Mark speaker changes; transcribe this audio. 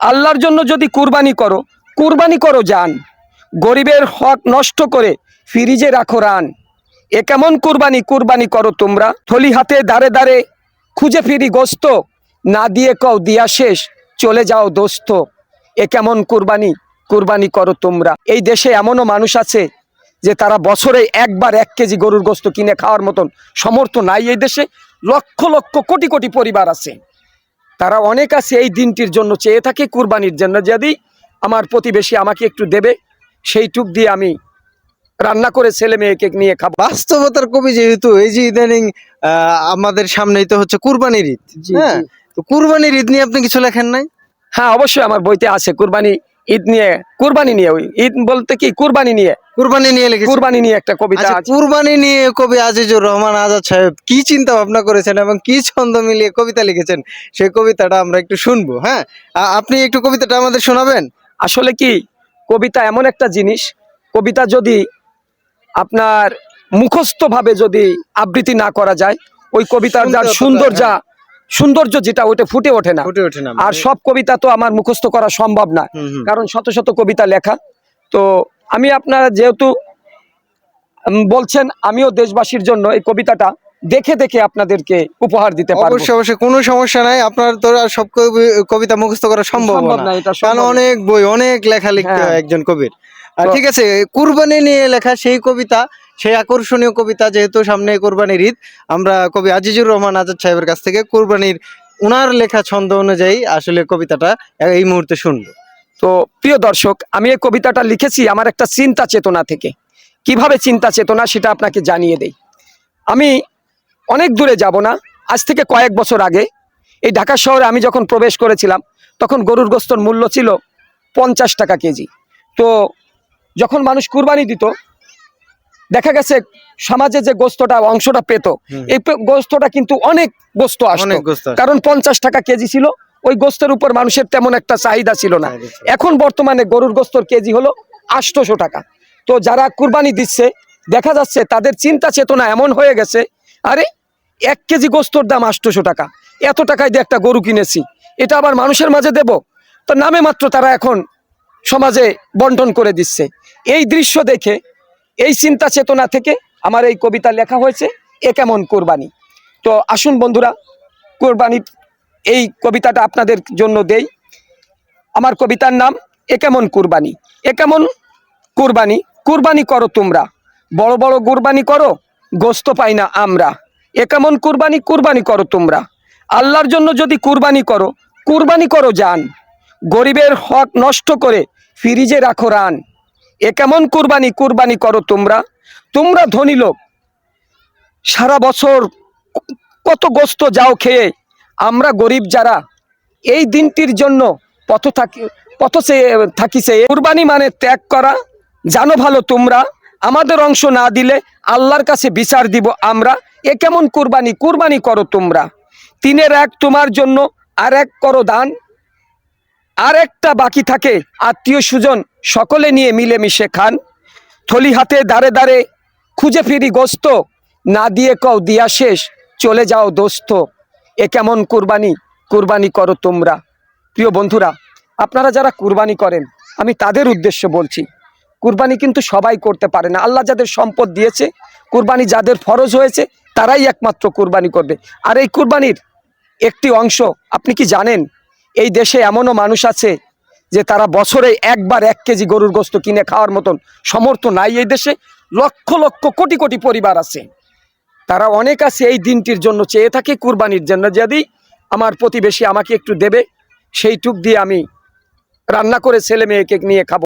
Speaker 1: আল্লাহর জন্য যদি কুরবানি করো কুরবানি করো যান গরিবের হক নষ্ট করে ফ্রিজে রাখো রান। এ কেমন কুরবানি কুরবানি করো তোমরা? থলি হাতে দাঁড়ে দাঁড়ে খুঁজে ফিরি গোস্ত, না দিয়ে কও দিয়া শেষ, চলে যাও দোস্ত। এ কেমন কুরবানি কুরবানি করো তোমরা। এই দেশে এমনও মানুষ আছে যে তারা বছরে একবার এক কেজি গরুর গোস্ত কিনে খাওয়ার মতন সমর্থ নাই এই দেশে। লক্ষ লক্ষ কোটি কোটি পরিবার আছে। তারা অনেক আছে এই দিনটির জন্য চেয়ে থাকে কুরবানির জন্য। যদি আমার প্রতিবেশী আমাকে একটু দেবে সেইটুক দিয়ে আমি রান্না করে ছেলে মেয়েকে নিয়ে খাব।
Speaker 2: বাস্তবতার কবি যেহেতু এই যে ইদানিং আমাদের সামনেই তো হচ্ছে কুরবানির ঈদ। হ্যাঁ তো কুরবানির ঈদ নিয়ে আপনি কিছু লেখেন নাই?
Speaker 1: হ্যাঁ অবশ্যই আমার বইতে আছে। কুরবানি ঈদ নিয়ে কুরবানি নিয়ে ওই ঈদ বলতে কি? কুরবানি নিয়ে।
Speaker 2: কুরবানি নিয়ে লিখেছেন
Speaker 1: কুরবানি নিয়ে একটা কবিতা
Speaker 2: আচ্ছা
Speaker 1: আছে।
Speaker 2: কুরবানি নিয়ে কবি আজিজুর রহমান আজাদ সাহেব কি চিন্তা ভাবনা করেছেন এবং কি ছন্দ মিলিয়ে কবিতা লিখেছেন? সেই কবিতাটা আমরা একটু শুনব হ্যাঁ? আপনি একটু কবিতাটা আমাদের শোনাবেন?
Speaker 1: আসলে কি কবিতা এমন একটা জিনিস কবিতা যদি আপনার মুখস্থ ভাবে যদি আবৃত্তি না করা যায় ওই কবিতার যার
Speaker 2: সুন্দরতা,
Speaker 1: সুন্দর যা
Speaker 2: হ্যাঁ।
Speaker 1: সৌন্দর্য যেটা ওটা ফুটে ওঠে না।
Speaker 2: ফুটে ওঠে না
Speaker 1: আর সব কবিতা তো আমার মুখস্থ করা সম্ভব না। কারণ শত শত কবিতা লেখা। তো আমি আপনারা যেহেতু বলছেন আমিও দেশবাসীর জন্য এই কবিতাটা দেখে দেখে আপনাদেরকে উপহার দিতে পারব।
Speaker 2: অবশ্যই অবশ্যই কোনো সমস্যা নাই। আপনার তো আর সব কবি- কবিতা মুখস্থ করা সম্ভব না।
Speaker 1: এটা
Speaker 2: কারণ অনেক বই অনেক লেখা লিখতে
Speaker 1: হ্যাঁ।
Speaker 2: হয়। একজন কবির। ঠিক আছে কুরবানি নিয়ে লেখা সেই কবিতা সেই আকর্ষণীয় কবিতা যেহেতু সামনে কোরবানির ঈদ, আমরা কবি আজিজুর রহমান আজাদ সাহেবের কাছ থেকে কুরবানির উনার লেখা ছন্দ অনুযায়ী আসলে কবিতাটা এই মুহূর্তে শুনব।
Speaker 1: তো প্রিয় দর্শক, আমি এই কবিতাটা লিখেছি আমার একটা চিন্তা চেতনা থেকে। কীভাবে চিন্তা চেতনা সেটা আপনাকে জানিয়ে দেই। আমি অনেক দূরে যাব না, আজ থেকে কয়েক বছর আগে এই ঢাকা শহরে আমি যখন প্রবেশ করেছিলাম, তখন গরুর গোস্তর মূল্য ছিল পঞ্চাশ টাকা কেজি। তো যখন মানুষ কুরবানি দিত দেখা গেছে সমাজে যে গোস্তটা অংশটা পেত এই গোস্তটা কিন্তু
Speaker 2: অনেক গোস্ত আসতো।
Speaker 1: কারণ পঞ্চাশ টাকা কেজি ছিল ওই গোস্তের উপর মানুষের তেমন একটা চাহিদা ছিল না। এখন বর্তমানে গরুর গোস্তর কেজি হলো আটশোশো টাকা। তো যারা কুরবানি দিচ্ছে দেখা যাচ্ছে তাদের চিন্তা চেতনা এমন হয়ে গেছে আরে এক কেজি গোস্তর দাম আটশোশো টাকা। এত টাকায় দিয়ে একটা গরু কিনেছি এটা আবার মানুষের মাঝে দেব? তো নামে মাত্র তারা এখন সমাজে বন্টন করে দিচ্ছে। এই দৃশ্য দেখে এই চিন্তা চেতনা থেকে আমার এই কবিতা লেখা হয়েছে, এ কেমন কোরবানি? তো আসুন বন্ধুরা, কোরবানির এই কবিতাটা আপনাদের জন্য দেই। আমার কবিতার নাম, এ কেমন কুরবানি? এ কেমন কুরবানি? কুরবানি করো তোমরা। বড় বড় কুরবানি করো, গোস্ত পাই না আমরা। এ কেমন কুরবানি? কুরবানি করো তোমরা। আল্লাহর জন্য যদি কুরবানি করো কুরবানি করো যান গরিবের হক নষ্ট করে ফ্রিজে রাখো রান। এ কেমন কুরবানি কুরবানি করো তোমরা? তোমরা ধনী লোক। সারা বছর কত গোস্ত যাও খেয়ে, আমরা গরিব যারা, এই দিনটির জন্য পথ থাকি, পথ চেয়ে থাকিছে কুরবানি মানে ত্যাগ করা। জানো ভালো তোমরা, আমাদের অংশ না দিলে আল্লাহর কাছে বিচার দিব আমরা। এ কেমন কুরবানি কুরবানি করো তোমরা। তিনের এক তোমার জন্য আর এক করো দান। আর একটা বাকি থাকে। আত্মীয় সুজন সকলে নিয়ে মিলেমিশে খান। থলি হাতে দাঁড়ে দাঁড়ে খুঁজে ফিরি গোস্ত। না দিয়ে কও, দিয়া শেষ, চলে যাও দোস্ত। এ কেমন কুরবানি কুরবানি করো তোমরা। প্রিয় বন্ধুরা, আপনারা যারা কুরবানি করেন, আমি তাদের উদ্দেশ্য বলছি, কুরবানি কিন্তু সবাই করতে পারে না। আল্লাহ যাদের সম্পদ দিয়েছে, কুরবানি যাদের ফরজ হয়েছে, তারাই একমাত্র কুরবানি করবে। আর এই কুরবানির একটি অংশ, আপনি কি জানেন? এই দেশে এমনও মানুষ আছে যে তারা বছরে একবার এক কেজি গরুর গোস্ত কিনে খাওয়ার মতন সমর্থ নাই এই দেশে। লক্ষ লক্ষ কোটি কোটি পরিবার আছে। তারা অনেক আছে এই দিনটির জন্য চেয়ে থাকে, কুরবানির জন্য। যদি আমার প্রতিবেশী আমাকে একটু দেবে, সেইটুক দিয়ে আমি রান্না করে ছেলে মেয়েকে নিয়ে খাব।